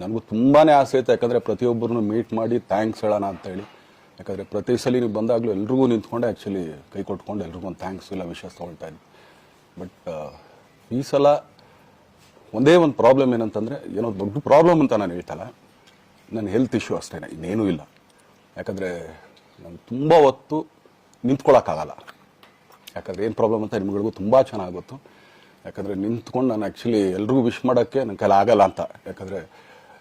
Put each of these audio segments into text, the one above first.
ನನಗೂ ತುಂಬಾ ಆಸೆ ಇತ್ತು ಯಾಕಂದರೆ ಪ್ರತಿಯೊಬ್ಬರನ್ನು ಮೀಟ್ ಮಾಡಿ ಥ್ಯಾಂಕ್ಸ್ ಹೇಳೋಣ ಅಂತೇಳಿ. ಯಾಕಂದರೆ ಪ್ರತಿ ಸಲ ನೀವು ಬಂದಾಗಲೂ ಎಲ್ರಿಗೂ ನಿಂತ್ಕೊಂಡೆ ಆ್ಯಕ್ಚುಲಿ ಕೈ ಕೊಟ್ಕೊಂಡು ಎಲ್ರಿಗೂ ಒಂದು ಥ್ಯಾಂಕ್ಸ್ ಇಲ್ಲ ವಿಷಸ್ ತೊಗೊಳ್ತಾ ಇದ್ದೆ. ಬಟ್ ಈ ಸಲ ಒಂದೇ ಒಂದು ಪ್ರಾಬ್ಲಮ್ ಏನಂತಂದರೆ, ಏನೋ ದೊಡ್ಡ ಪ್ರಾಬ್ಲಮ್ ಅಂತ ನಾನು ಹೇಳ್ತಲ್ಲ, ನನ್ನ ಹೆಲ್ತ್ ಇಶ್ಯೂ ಅಷ್ಟೇ ಇನ್ನೇನೂ ಇಲ್ಲ. ಯಾಕಂದರೆ ನಾನು ತುಂಬ ಹೊತ್ತು ನಿಂತ್ಕೊಳ್ಳೋಕ್ಕಾಗಲ್ಲ ಯಾಕಂದರೆ ಏನು ಪ್ರಾಬ್ಲಮ್ ಅಂತ ನಿಮ್ಗಳಿಗೂ ತುಂಬ ಚೆನ್ನಾಗಿ ಗೊತ್ತು. ಯಾಕಂದರೆ ನಿಂತ್ಕೊಂಡು ನಾನು ಆ್ಯಕ್ಚುಲಿ ಎಲ್ರಿಗೂ ವಿಶ್ ಮಾಡೋಕ್ಕೆ ನನ್ನ ಕೈಲಿ ಆಗಲ್ಲ ಅಂತ. ಯಾಕಂದರೆ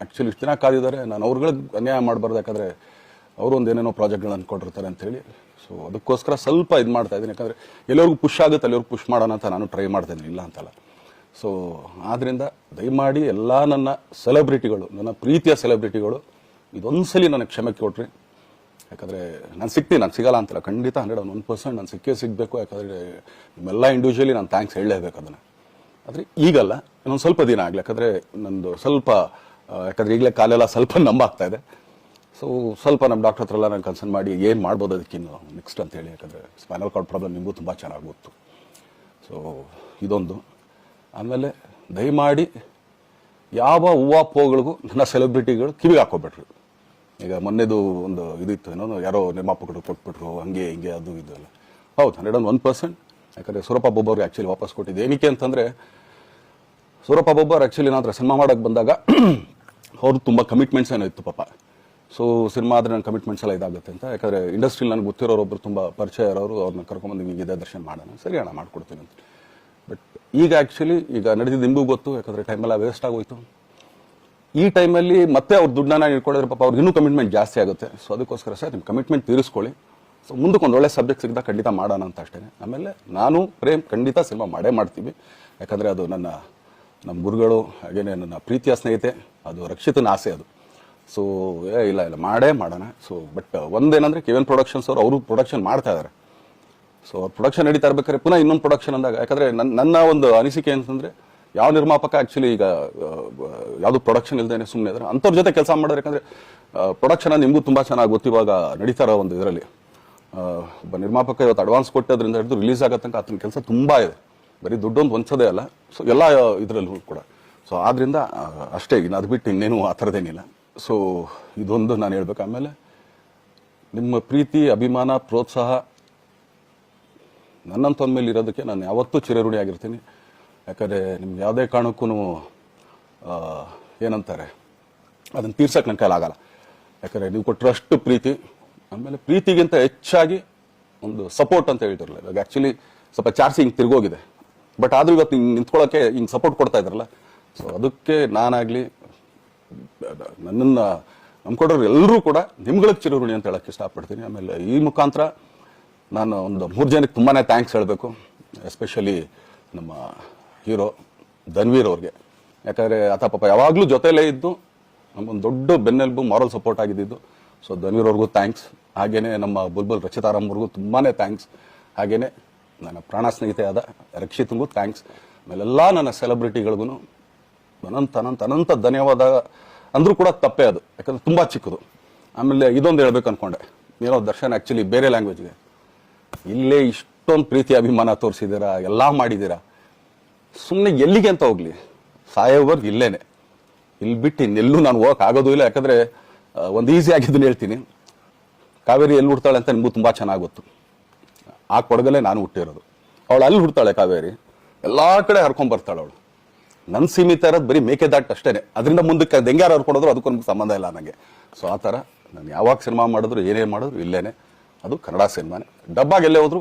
ಆ್ಯಕ್ಚುಲಿ ಇಷ್ಟು ಜನ ಕಾದಿದ್ದಾರೆ. ನಾನು ಅವ್ರುಗಳಿಗೆ ಅನ್ಯಾಯ ಮಾಡಬಾರ್ದು, ಯಾಕಂದರೆ ಅವರು ಒಂದು ಏನೇನೋ ಪ್ರಾಜೆಕ್ಟ್ಗಳನ್ನು ಕೊಟ್ಟಿರ್ತಾರೆ ಅಂತೇಳಿ ಸೊ ಅದಕ್ಕೋಸ್ಕರ ಸ್ವಲ್ಪ ಇದು ಮಾಡ್ತಾ ಇದ್ದೀನಿ. ಯಾಕಂದರೆ ಎಲ್ಲರಿಗೂ ಪುಷ್ ಆಗುತ್ತೆ ಅಲ್ಲಿವ್ರಿಗೆ ಪುಷ್ ಮಾಡೋಣ ಅಂತ ನಾನು ಟ್ರೈ ಮಾಡ್ತಾ ಇದ್ದೀನಿ. ಇಲ್ಲ ಅಂತಲ್ಲ. ಸೊ ಆದ್ದರಿಂದ ದಯಮಾಡಿ ಎಲ್ಲ ನನ್ನ ಸೆಲೆಬ್ರಿಟಿಗಳು ನನ್ನ ಪ್ರೀತಿಯ ಸೆಲೆಬ್ರಿಟಿಗಳು ಇದೊಂದ್ಸಲಿ ನನಗೆ ಕ್ಷಮೆ ಕೊಟ್ರಿ. ಯಾಕಂದರೆ ನಾನು ಸಿಗ್ತೀನಿ, ನಾನು ಸಿಗಲ್ಲ ಅಂತಲ್ಲ. ಖಂಡಿತ ಹಂಡ್ರೆಡ್ ಒನ್ ಪರ್ಸೆಂಟ್ ನಾನು ಸಿಕ್ಕೇ ಸಿಗಬೇಕು. ಯಾಕಂದರೆ ನಿಮ್ಮೆಲ್ಲ ಇಂಡಿವಿಜುವಲಿ ನಾನು ಥ್ಯಾಂಕ್ಸ್ ಹೇಳಲೇಬೇಕು ಅದನ್ನು. ಆದರೆ ಈಗಲ್ಲ, ಇನ್ನೊಂದು ಸ್ವಲ್ಪ ದಿನ ಆಗಲಿ. ಯಾಕಂದರೆ ನಂದು ಸ್ವಲ್ಪ ಯಾಕಂದರೆ ಈಗಲೇ ಕಾಲೆಲ್ಲ ಸ್ವಲ್ಪ ನಂಬಾಗ್ತಾ ಇದೆ. ಸೊ ಸ್ವಲ್ಪ ನಮ್ಮ ಡಾಕ್ಟರ್ ಹತ್ರ ಎಲ್ಲ ನಾನು ಕನ್ಸರ್ನ್ ಮಾಡಿ ಏನು ಮಾಡ್ಬೋದು ಅದಕ್ಕಿನ್ನು ನೆಕ್ಸ್ಟ್ ಅಂತ ಹೇಳಿ ಯಾಕಂದರೆ ಸ್ಪೈನಲ್ ಕಾರ್ಡ್ ಪ್ರಾಬ್ಲಮ್ ನಿಮಗೂ ತುಂಬ ಚೆನ್ನಾಗಿ ಗೊತ್ತು. ಸೊ ಇದೊಂದು. ಆಮೇಲೆ ದಯಮಾಡಿ ಯಾವ ಹೂವು ಪೋಗಳಿಗೂ ನನ್ನ ಸೆಲೆಬ್ರಿಟಿಗಳು ಕಿವಿಗೆ ಹಾಕೋಬಿಟ್ರು ಈಗ ಮೊನ್ನೆದು ಒಂದು ಇದಿತ್ತು, ಏನೋ ಯಾರೋ ನಿರ್ಮಾಪಕರು ಕೊಟ್ಬಿಟ್ರು, ಹಂಗೆ, ಹಿಂಗೆ, ಅದು, ಇದು ಎಲ್ಲ. ಹೌದು ಹಂಡ್ರೆಡ್ ಒಂದು ಒನ್ ಪರ್ಸೆಂಟ್ ಯಾಕಂದರೆ ಸೂರಪ್ಪ ಬೊಬ್ಬರು ಆ್ಯಕ್ಚುಲಿ ವಾಪಸ್ ಕೊಟ್ಟಿದ್ದು ಏನಕ್ಕೆ ಅಂತಂದರೆ, ಸೂರಪ್ಪ ಬೊಬ್ಬರು ಆ್ಯಕ್ಚುಲಿ ನಾನು ಸಿನಿಮಾ ಮಾಡೋಕ್ಕೆ ಬಂದಾಗ ಅವ್ರದ್ದು ತುಂಬ ಕಮಿಟ್ಮೆಂಟ್ಸ್ ಏನೋ ಇತ್ತು ಪಾಪ. ಸೊ ಸಿನಿಮಾ ಆದರೆ ನನ್ನ ಕಮಿಟ್ಮೆಂಟ್ಸ್ ಎಲ್ಲ ಇದಾಗುತ್ತೆ ಅಂತ. ಯಾಕಂದರೆ ಇಂಡಸ್ಟ್ರಿಲಿ ನನಗೆ ಗೊತ್ತಿರೋರು ಒಬ್ಬರು ತುಂಬ ಪರಿಚಯ ಇರೋರು ಅವ್ರನ್ನ ಕರ್ಕೊಂಬಂದು ನಿಮಗೆ ಇದೇ ದರ್ಶನ ಮಾಡೋಣ. ಸರಿ ಅಣ್ಣ, ಮಾಡ್ಕೊಡ್ತೀನಿ ಅಂತ. ಬಟ್ ಈಗ ಆ್ಯಕ್ಚುಲಿ ಈಗ ನಡೆದಿದ್ದು ನಿಮಗೂ ಗೊತ್ತು, ಯಾಕಂದರೆ ಟೈಮೆಲ್ಲ ವೇಸ್ಟ್ ಆಗೋಯ್ತು. ಈ ಟೈಮಲ್ಲಿ ಮತ್ತೆ ಅವ್ರ ದುಡ್ಡನ್ನ ಇಟ್ಕೊಳ್ಳೋದ್ರೆ ಪಾಪ ಅವ್ರಿಗೆ ಇನ್ನೂ ಕಮಿಟ್ಮೆಂಟ್ ಜಾಸ್ತಿ ಆಗುತ್ತೆ. ಸೊ ಅದಕ್ಕೋಸ್ಕರ ಸರ್ ನಿಮ್ಮ ಕಮಿಟ್ಮೆಂಟ್ ತೀರಿಸ್ಕೊಳ್ಳಿ. ಸೊ ಮುಂದಕ್ಕೆ ಒಂದು ಒಳ್ಳೆ ಸಬ್ಜೆಕ್ಟ್ ಸಿಗ್ತಾ ಖಂಡಿತ ಮಾಡೋಣ ಅಂತ ಅಷ್ಟೇ ಆಮೇಲೆ ನಾನು, ಪ್ರೇಮ್, ಖಂಡಿತ ಸಿನಿಮಾ ಮಾಡೇ ಮಾಡ್ತೀವಿ. ಯಾಕಂದರೆ ಅದು ನನ್ನ ನಮ್ಮ ಗುರುಗಳು ಹಾಗೇನೆ ನನ್ನ ಪ್ರೀತಿಯ ಸ್ನೇಹಿತೆ, ಅದು ರಕ್ಷಿತನ ಆಸೆ ಅದು. ಸೊ ಏ, ಇಲ್ಲ ಇಲ್ಲ, ಮಾಡೇ ಮಾಡೋಣ. ಸೊ ಬಟ್ ಒಂದೇನಂದ್ರೆ ಕೆ ಎನ್ ಪ್ರೊಡಕ್ಷನ್ಸ್ ಅವರು ಅವರು ಪ್ರೊಡಕ್ಷನ್ ಮಾಡ್ತಾ ಇದ್ದಾರೆ ಸೊ ಅವ್ರು ಪ್ರೊಡಕ್ಷನ್ ನಡೀತಾ ಇರ್ಬೇಕಾದ್ರೆ ಪುನಃ ಇನ್ನೊಂದು ಪ್ರೊಡಕ್ಷನ್ ಅಂದಾಗ, ಯಾಕಂದ್ರೆ ನನ್ನ ನನ್ನ ಒಂದು ಅನಿಸಿಕೆ ಅಂತಂದ್ರೆ ಯಾವ ನಿರ್ಮಾಪಕ ಆ್ಯಕ್ಚುಲಿ ಈಗ ಯಾವುದು ಪ್ರೊಡಕ್ಷನ್ ಇಲ್ದೇನೆ ಸುಮ್ಮನೆ ಇದ್ರೆ, ಅಂಥವ್ರ ಜೊತೆ ಕೆಲಸ ಮಾಡೋರು ಯಾಕಂದ್ರೆ ಪ್ರೊಡಕ್ಷನ್ ನಿಮಗೂ ತುಂಬಾ ಚೆನ್ನಾಗಿ ಗೊತ್ತಿವಾಗ ನಡೀತಾ ಇರೋ ಒಂದು ಇದರಲ್ಲಿ. ಒಬ್ಬ ನಿರ್ಮಾಪಕ ಇವತ್ತು ಅಡ್ವಾನ್ಸ್ ಕೊಟ್ಟೋದ್ರಿಂದ ಹಿಡಿದು ರಿಲೀಸ್ ಆಗೋ ತನಕ ಆತನ ಕೆಲಸ ತುಂಬಾ ಇದೆ. ಬರೀ ದುಡ್ಡೊಂದು ಹೊಂಚೋದೇ ಅಲ್ಲ. ಸೊ ಎಲ್ಲ ಇದರಲ್ಲೂ ಕೂಡ. ಸೊ ಆದ್ರಿಂದ ಅಷ್ಟೇ, ಇನ್ನು ಅದು ಬಿಟ್ಟು ಇನ್ನೇನು ಆ ಥರದ್ದೇನಿಲ್ಲ. ಸೊ ಇದೊಂದು ನಾನು ಹೇಳ್ಬೇಕು. ಆಮೇಲೆ, ನಿಮ್ಮ ಪ್ರೀತಿ, ಅಭಿಮಾನ, ಪ್ರೋತ್ಸಾಹ ನನ್ನಂತೊಂದ ಮೇಲೆ ಇರೋದಕ್ಕೆ ನಾನು ಯಾವತ್ತೂ ಚಿರಋಣಿ ಆಗಿರ್ತೀನಿ. ಯಾಕಂದರೆ, ನಿಮ್ಗೆ ಯಾವುದೇ ಕಾರಣಕ್ಕೂ ಏನಂತಾರೆ, ಅದನ್ನು ತೀರ್ಸಕ್ಕೆ ನನ್ನ ಕೈಲಾಗಲ್ಲ. ಯಾಕಂದರೆ, ನೀವು ಕೊಟ್ಟರಷ್ಟು ಪ್ರೀತಿ, ಆಮೇಲೆ ಪ್ರೀತಿಗಿಂತ ಹೆಚ್ಚಾಗಿ ಒಂದು ಸಪೋರ್ಟ್ ಅಂತ ಹೇಳ್ತಿರಲ್ಲ. ಇವಾಗ ಆ್ಯಕ್ಚುಲಿ ಸ್ವಲ್ಪ ಚಾರ್ಜಿಂಗ್ ತಿರ್ಗೋಗಿದೆ. ಬಟ್ ಆದರೂ ಇವತ್ತು ಹಿಂಗೆ ನಿಂತ್ಕೊಳ್ಳೋಕ್ಕೆ ಹಿಂಗೆ ಸಪೋರ್ಟ್ ಕೊಡ್ತಾ ಇದ್ರಲ್ಲ ಸೊ ಅದಕ್ಕೆ ನಾನಾಗಲಿ, ನನ್ನನ್ನು ನಂಬ್ಕೊಡೋರು ಎಲ್ಲರೂ ಕೂಡ ನಿಮ್ಗಳಿಗೆ ಚಿರಋಣಿ ಅಂತ ಹೇಳಕ್ಕೆ ಇಷ್ಟಪಡ್ತೀನಿ. ಆಮೇಲೆ ಈ ಮುಖಾಂತರ ನಾನು ಒಂದು ಮೂರು ಜನಕ್ಕೆ ತುಂಬಾ ಥ್ಯಾಂಕ್ಸ್ ಹೇಳಬೇಕು. ಎಸ್ಪೆಷಲಿ ನಮ್ಮ ಹೀರೋ ಧನ್ವೀರ್ ಅವ್ರಿಗೆ. ಯಾಕಂದರೆ ಆತ ಪಾಪ ಯಾವಾಗಲೂ ಜೊತೆಲೇ ಇದ್ದು ನಮಗೊಂದು ದೊಡ್ಡ ಬೆನ್ನೆಲುಬು ಮಾರಲ್ ಸಪೋರ್ಟ್ ಆಗಿದ್ದು ಸೊ ಧನ್ವೀರ್ ಅವ್ರಿಗೂ ಥ್ಯಾಂಕ್ಸ್ ಹಾಗೆಯೇ ನಮ್ಮ ಬುಲ್ಬುಲ್ ರಚಿತಾರಾಮ್ ಅವ್ರಿಗೂ ತುಂಬಾ ಥ್ಯಾಂಕ್ಸ್ ಹಾಗೇನೆ ನನ್ನ ಪ್ರಾಣ ಸ್ನೇಹಿತೆ ಆದ ರಕ್ಷಿತ್ಗೂ ಥ್ಯಾಂಕ್ಸ್ ಆಮೇಲೆಲ್ಲ ನನ್ನ ಸೆಲೆಬ್ರಿಟಿಗಳಿಗೂ ಅನಂತ ಅನಂತ ಅನಂತ ಧನ್ಯವಾದ ಅಂದರೂ ಕೂಡ ತಪ್ಪೇ ಅದು. ಯಾಕಂದ್ರೆ ತುಂಬ ಚಿಕ್ಕದು. ಆಮೇಲೆ ಇದೊಂದು ಹೇಳ್ಬೇಕು ಅನ್ಕೊಂಡೆ. ಏನೋ ದರ್ಶನ್ ಆ್ಯಕ್ಚುಲಿ ಬೇರೆ ಲ್ಯಾಂಗ್ವೇಜ್ಗೆ ಇಲ್ಲೇ ಇಷ್ಟೊಂದು ಪ್ರೀತಿ, ಅಭಿಮಾನ ತೋರಿಸಿದ್ದೀರಾ, ಎಲ್ಲ ಮಾಡಿದ್ದೀರಾ? ಸುಮ್ಮನೆ ಎಲ್ಲಿಗೆ ಅಂತ ಹೋಗಲಿ. ಸಾಯೋವರ್ಗು ಇಲ್ಲೇ ಇಲ್ಲಿ ಬಿಟ್ಟು ಇನ್ನೆಲ್ಲೂ ನಾನು ಹೋಗಕ್ಕೆ ಆಗೋದು ಇಲ್ಲ. ಯಾಕಂದರೆ ಒಂದು ಈಸಿ ಆಗಿದ್ದನ್ನು ಹೇಳ್ತೀನಿ. ಕಾವೇರಿ ಎಲ್ಲಿ ಹುಡ್ತಾಳೆ ಅಂತ ನಿಮಗೂ ತುಂಬ ಚೆನ್ನಾಗಿ ಗೊತ್ತು. ಆ ಕೊಡಗಲ್ಲೇ ನಾನು ಹುಟ್ಟಿರೋದು. ಅವಳು ಅಲ್ಲಿ ಹುಡ್ತಾಳೆ ಕಾವೇರಿ. ಎಲ್ಲ ಕಡೆ ಹರ್ಕೊಂಡ್ ಬರ್ತಾಳೆ ಅವಳು. ನನ್ನ ಸೀಮಿತ ಇರೋದು ಬರೀ ಮೇಕೆದಾಟ್ ಅಷ್ಟೇ ಅದರಿಂದ ಮುಂದಕ್ಕೆ ಅದು ಹೆಂಗ್ಯಾರು ಅವ್ರು ಕೊಡೋದ್ರು ಅದಕ್ಕೂ ನಮ್ಗೆ ಸಂಬಂಧ ಇಲ್ಲ ನನಗೆ ಸೊ ಆ ಥರ ನಾನು ಯಾವಾಗ ಸಿನಿಮಾ ಮಾಡಿದ್ರು, ಏನೇ ಮಾಡಿದ್ರು ಇಲ್ಲೇ ಅದು ಕನ್ನಡ ಸಿನಿಮಾನೇ. ಡಬ್ಬಾಗೆ ಎಲ್ಲೇ ಹೋದ್ರು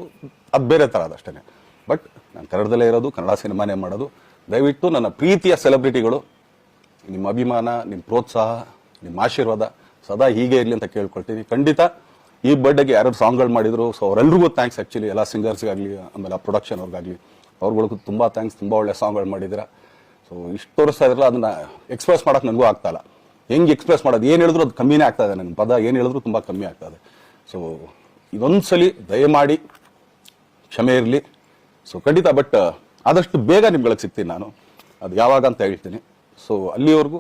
ಅದು ಬೇರೆ ಥರ ಅದು ಅಷ್ಟೇ ಬಟ್ ನಾನು ಕನ್ನಡದಲ್ಲೇ ಇರೋದು, ಕನ್ನಡ ಸಿನಿಮಾನೇ ಮಾಡೋದು. ದಯವಿಟ್ಟು ನನ್ನ ಪ್ರೀತಿಯ ಸೆಲೆಬ್ರಿಟಿಗಳು, ನಿಮ್ಮ ಅಭಿಮಾನ, ನಿಮ್ಮ ಪ್ರೋತ್ಸಾಹ, ನಿಮ್ಮ ಆಶೀರ್ವಾದ ಸದಾ ಹೀಗೆ ಇರಲಿ ಅಂತ ಕೇಳ್ಕೊಳ್ತೀನಿ. ಖಂಡಿತ ಈ ಬರ್ಡೇಗೆ ಯಾರು ಸಾಂಗ್ಗಳು ಮಾಡಿದ್ರು ಸೊ ಅವರೆಲ್ರಿಗೂ ಥ್ಯಾಂಕ್ಸ್ ಆ್ಯಕ್ಚುಲಿ ಎಲ್ಲ ಸಿಂಗರ್ಸ್ಗಾಗಲಿ ಆಮೇಲೆ ಆ ಪ್ರೊಡಕ್ಷನ್ ಅವ್ರಿಗಾಗಲಿ. ಅವ್ರಗಳಿಗೂ ತುಂಬ ಥ್ಯಾಂಕ್ಸ್ ತುಂಬ ಒಳ್ಳೆ ಸಾಂಗ್ಗಳು ಮಾಡಿದ್ರೆ ಸೊ ಇಷ್ಟು ತೋರಿಸ್ತಾ ಇದ್ರಲ್ಲ, ಅದನ್ನು ಎಕ್ಸ್ಪ್ರೆಸ್ ಮಾಡೋಕೆ ನನಗೂ ಆಗ್ತಾಯಿಲ್ಲ ಹೆಂಗೆ ಎಕ್ಸ್ಪ್ರೆಸ್ ಮಾಡೋದು, ಏನು ಹೇಳಿದ್ರು ಅದು ಕಮ್ಮಿನೇ ಆಗ್ತಾ ಇದೆ ನನ್ನ ಪದ ಏನು ಹೇಳಿದ್ರು ತುಂಬ ಕಮ್ಮಿ ಆಗ್ತಾ ಇದೆ. ಸೊ ಇದೊಂದು ಸಲ ದಯಮಾಡಿ ಕ್ಷಮೆ ಇರಲಿ. ಸೊ ಖಂಡಿತ ಬಟ್ ಆದಷ್ಟು ಬೇಗ ನಿಮ್ಗಳಿಗೆ ಸಿಗ್ತೀನಿ ನಾನು. ಅದು ಯಾವಾಗ ಅಂತ ಹೇಳ್ತೀನಿ. ಸೊ ಅಲ್ಲಿವರೆಗೂ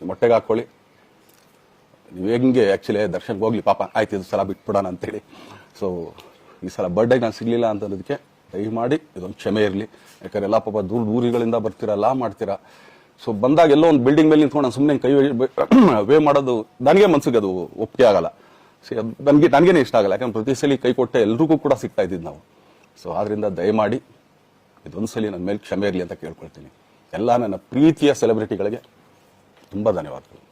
ಮೊಟ್ಟೆಗೆ ಹಾಕ್ಕೊಳ್ಳಿ. ಹೆಂಗೆ ಆ್ಯಕ್ಚುಲಿ ದರ್ಶನ್ಗೆ ಹೋಗ್ಲಿ, ಪಾಪ ಆಯ್ತು ಇದು ಸಲ ಬಿಟ್ಬಿಡೋಣ ಅಂತೇಳಿ. ಸೊ ಈ ಸಲ ಬರ್ಡೇಗೆ ನಾನು ಸಿಗಲಿಲ್ಲ ಅಂತಂದಕ್ಕೆ ದಯಮಾಡಿ ಇದೊಂದು ಕ್ಷಮೆ ಇರಲಿ. ಯಾಕಂದ್ರೆ ಎಲ್ಲ ಪಾಪ ದೂರ ದೂರಿಗಳಿಂದ ಬರ್ತೀರಲ್ಲ ಮಾಡ್ತೀರಾ. ಸೊ ಬಂದಾಗ ಎಲ್ಲೋ ಒಂದು ಬಿಲ್ಡಿಂಗ್ ಮೇಲೆ ನಿಂತ್ಕೊಂಡು ನಾನು ಸುಮ್ಮನೆ ಕೈ ವೇ ಮಾಡೋದು ನನಗೆ ಮನ್ಸಿಗೆ ಅದು ಒಪ್ಪಿಗೆ ಆಗಲ್ಲ. ಸೊ ನನಗೆ, ನನಗೇನೆ ಇಷ್ಟ ಆಗಲ್ಲ. ಯಾಕಂದ್ರೆ ಪ್ರತಿ ಸಲ ಕೈ ಕೊಟ್ಟೆ ಎಲ್ರಿಗೂ ಕೂಡ ಸಿಗ್ತಾ ಇದ್ದಿದ್ದು ನಾವು. ಸೊ ಆದ್ರಿಂದ ದಯಮಾಡಿ ಇದೊಂದು ಸಲ ನನ್ನ ಮೇಲೆ ಕ್ಷಮೆ ಇರಲಿ ಅಂತ ಕೇಳ್ಕೊಳ್ತೀನಿ. ಎಲ್ಲ ನನ್ನ ಪ್ರೀತಿಯ ಸೆಲೆಬ್ರಿಟಿಗಳಿಗೆ ತುಂಬ ಧನ್ಯವಾದಗಳು.